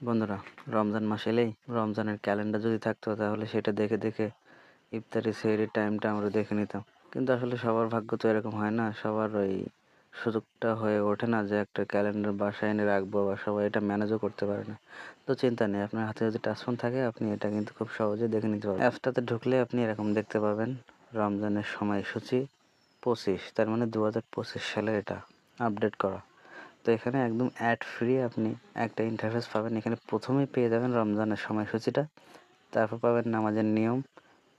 বন্ধুরা, রমজান মাস এলেই রমজানের ক্যালেন্ডার যদি থাকতো তাহলে সেটা দেখে দেখে ইফতারি সেহরির টাইমটা আমরা দেখে নিতাম। কিন্তু আসলে সবার ভাগ্য তো এরকম হয় না, সবার ওই সুযোগটা হয়ে ওঠে না যে একটা ক্যালেন্ডার বাসায় এনে রাখব বা সবাই এটা ম্যানেজও করতে পারে না। তো চিন্তা নেই, আপনার হাতে যদি টাচফোন থাকে, আপনি এটা কিন্তু খুব সহজে দেখে নিতে পারবেন। অ্যাপসটাতে ঢুকলে আপনি এরকম দেখতে পাবেন, রমজানের সময়সূচি পঁচিশ, তার মানে দু সালের এটা আপডেট করা। তো এখানে একদম অ্যাড ফ্রি আপনি একটা ইন্টারফেস পাবেন। এখানে প্রথমেই পেয়ে যাবেন রমজানের সময়সূচিটা। তারপর পাবেন নামাজের নিয়ম,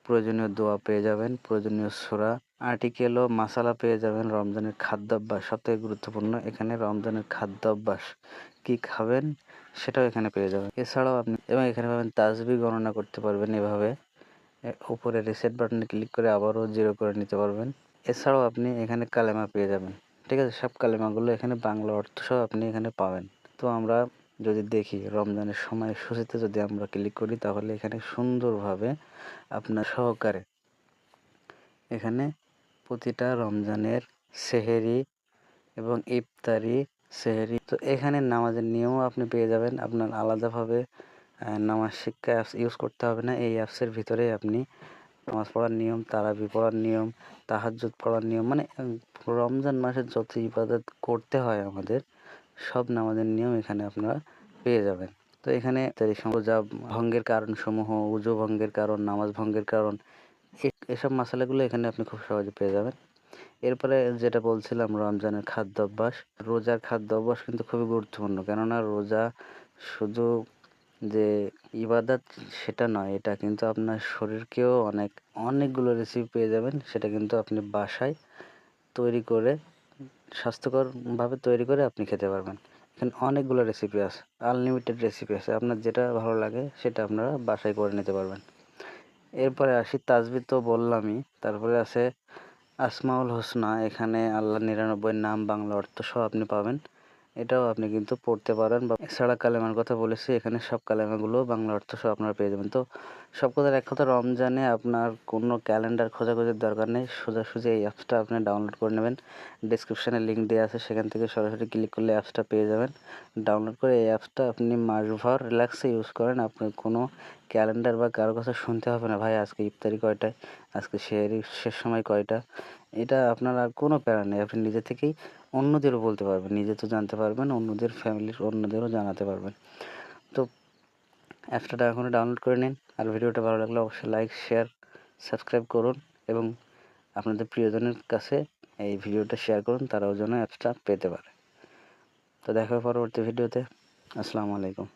প্রয়োজনীয় দোয়া পেয়ে যাবেন, প্রয়োজনীয় সোরা আর্টিকেল ও মাসালা পেয়ে যাবেন রমজানের খাদ্যাভ্যাস। সবথেকে গুরুত্বপূর্ণ, এখানে রমজানের খাদ্যাভ্যাস কি খাবেন সেটাও এখানে পেয়ে যাবেন। এছাড়াও আপনি এবং এখানে পাবেন তাজবি গণনা করতে পারবেন এভাবে। উপরে রিসেট বাটনে ক্লিক করে আবারও জিরো করে নিতে পারবেন। এছাড়াও আপনি এখানে কালেমা পেয়ে যাবেন। ঠিক আছে, সব কালেমাগুলো এখানে বাংলা অর্থ সহ আপনি এখানে পাবেন। তো আমরা যদি দেখি রমজানের সময় সূচিতে যদি আমরা ক্লিক করি, তাহলে এখানে সুন্দরভাবে আপনার সহকারে এখানে প্রতিটা রমজানের সেহেরি এবং ইফতারি সেহেরি, তো এখানে নামাজের নিয়মও আপনি পেয়ে যাবেন। আপনার আলাদাভাবে নামাজ শিক্ষা অ্যাপস ইউজ করতে হবে না। এই অ্যাপসের ভিতরে আপনি নামাজ পড়ার নিয়ম, তারাবি পড়ার নিয়ম, তাহাজ্জুদ পড়ার নিয়ম মানে রমজান মাসে যত ইবাদত করতে হয় আমাদের, সব নামাজের নিয়ম এখানে আপনারা পেয়ে যাবেন। তো এখানে রোজা ভঙ্গের কারণসমূহ, উজু ভঙ্গের কারণ, নামাজ ভঙ্গের কারণ এসব মশালাগুলো এখানে আপনি খুব সহজে পেয়ে যাবেন। এরপরে যেটা বলছিলাম, রমজানের খাদ্য অভ্যাস রোজার খাদ্য অভ্যাস কিন্তু খুবই গুরুত্বপূর্ণ, কেননা রোজা শুধু যে ইবাদত সেটা নয়, এটা কিন্তু আপনার শরীরকেও অনেক, অনেকগুলো রেসিপি পেয়ে যাবেন। সেটা কিন্তু আপনি বাসায় তৈরি করে, স্বাস্থ্যকরভাবে তৈরি করে আপনি খেতে পারবেন। এখানে অনেকগুলো রেসিপি আছে আনলিমিটেড রেসিপি আছে। আপনার যেটা ভালো লাগে সেটা আপনারা বাসায় করে নিতে পারবেন। এরপরে আসি, তাজবি তো বললামই। তারপরে আছে, আসমাউল হোসনা, এখানে আল্লাহ নিরানব্বই নাম বাংলা অর্থ সহ আপনি পাবেন। এটাও আপনি কিন্তু পড়তে পারেন বা এছাড়া কালেমার কথা বলেছি, এখানে সব কালেমাগুলো বাংলা অর্থ সহ আপনারা পেয়ে যাবেন। তো সব কথার এক কথা, রমজানে আপনার কোনো ক্যালেন্ডার খোঁজাখুঁজির দরকার নেই, সোজাসুজি এই অ্যাপসটা আপনি ডাউনলোড করে নেবেন। ডিসক্রিপশানে লিঙ্ক দেওয়া আছে, সেখান থেকে সরাসরি ক্লিক করলে অ্যাপসটা পেয়ে যাবেন। ডাউনলোড করে এই অ্যাপসটা আপনি মাসভর রিল্যাক্সে ইউজ করেন আপনার কোনো ক্যালেন্ডার বা কারও কথা শুনতে হবে না। ভাই, আজকে ইফতারি কয়টায়? আজকে শেয়ারি শেষ সময় কয়টা? এটা আপনার আর কোনো প্যারা নেই। আপনি নিজে থেকেই অন্যদেরও বলতে পারবেন। নিজে তো জানতে পারবেন, অন্যদের ফ্যামিলির অন্যদেরও জানাতে পারবেন। তো অ্যাপসটা এখনও ডাউনলোড করে নিন। আর ভিডিওটা ভালো লাগলে অবশ্যই লাইক শেয়ার সাবস্ক্রাইব করুন এবং আপনাদের প্রিয়জনের কাছে এই ভিডিওটা শেয়ার করুন। তারাও যেন অ্যাপসটা পেতে পারে। তো দেখা পরবর্তী ভিডিওতে। আসসালামু আলাইকুম।